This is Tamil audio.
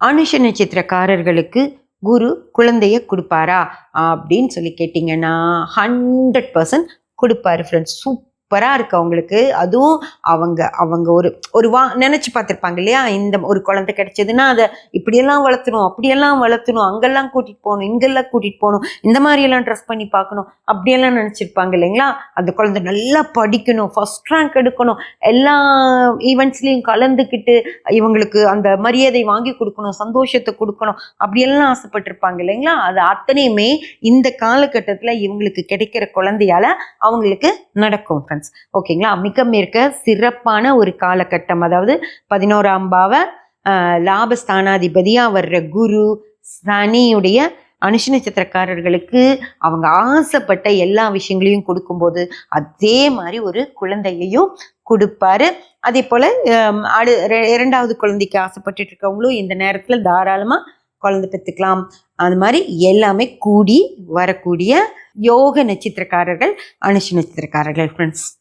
அனுஷ நட்சத்திரக்காரர்களுக்கு குரு குழந்தைய கொடுப்பாரா? அப்படின்னு சொல்லி கேட்டிங்கன்னா ஹண்ட்ரட் பர்சன்ட் கொடுப்பாரு ஃப்ரெண்ட்ஸ் சூப்பர் சூப்பராக இருக்கு அவங்களுக்கு. அதுவும் அவங்க அவங்க ஒரு ஒரு வா நினச்சி பார்த்துருப்பாங்க இல்லையா? இந்த ஒரு குழந்தை கிடைச்சதுன்னா அதை இப்படியெல்லாம் வளர்த்தணும் அப்படியெல்லாம் வளர்த்தணும் அங்கெல்லாம் கூட்டிகிட்டு போகணும் இங்கெல்லாம் கூட்டிகிட்டு போகணும் இந்த மாதிரியெல்லாம் ட்ரெஸ் பண்ணி பார்க்கணும் அப்படியெல்லாம் நினச்சிருப்பாங்க இல்லைங்களா? அந்த குழந்தை நல்லா படிக்கணும் ஃபர்ஸ்ட் ரேங்க் எடுக்கணும் எல்லா ஈவெண்ட்ஸ்லேயும் கலந்துக்கிட்டு இவங்களுக்கு அந்த மரியாதை வாங்கி கொடுக்கணும் சந்தோஷத்தை கொடுக்கணும் அப்படியெல்லாம் ஆசைப்பட்டிருப்பாங்க இல்லைங்களா? அது அத்தனையுமே இந்த காலகட்டத்தில் இவங்களுக்கு கிடைக்கிற குழந்தையால அவங்களுக்கு நடக்கும் ஃப்ரெண்ட்ஸ் ஓகேங்களா மிக மிக சிறப்பான ஒரு காலகட்டம். அதாவது பதினோராம் பாவ லாபஸ்தானாதிபதியாக வர்ற குரு சனியுடைய அனுஷ நட்சத்திரக்காரர்களுக்கு அவங்க ஆசைப்பட்ட எல்லா விஷயங்களையும் கொடுக்கும்போது அதே மாதிரி ஒரு குழந்தையையும் கொடுப்பாரு. அதே போல் அடு ரெ- இரண்டாவது குழந்தைக்கு ஆசைப்பட்டுட்டு இருக்கவங்களும் இந்த நேரத்தில் தாராளமாக குழந்தை பெற்றுக்கலாம். அது மாதிரி எல்லாமே கூடி வரக்கூடிய யோக நட்சத்திரக்காரர்கள் அனுஷ நட்சத்திரக்காரர்கள் ஃப்ரெண்ட்ஸ்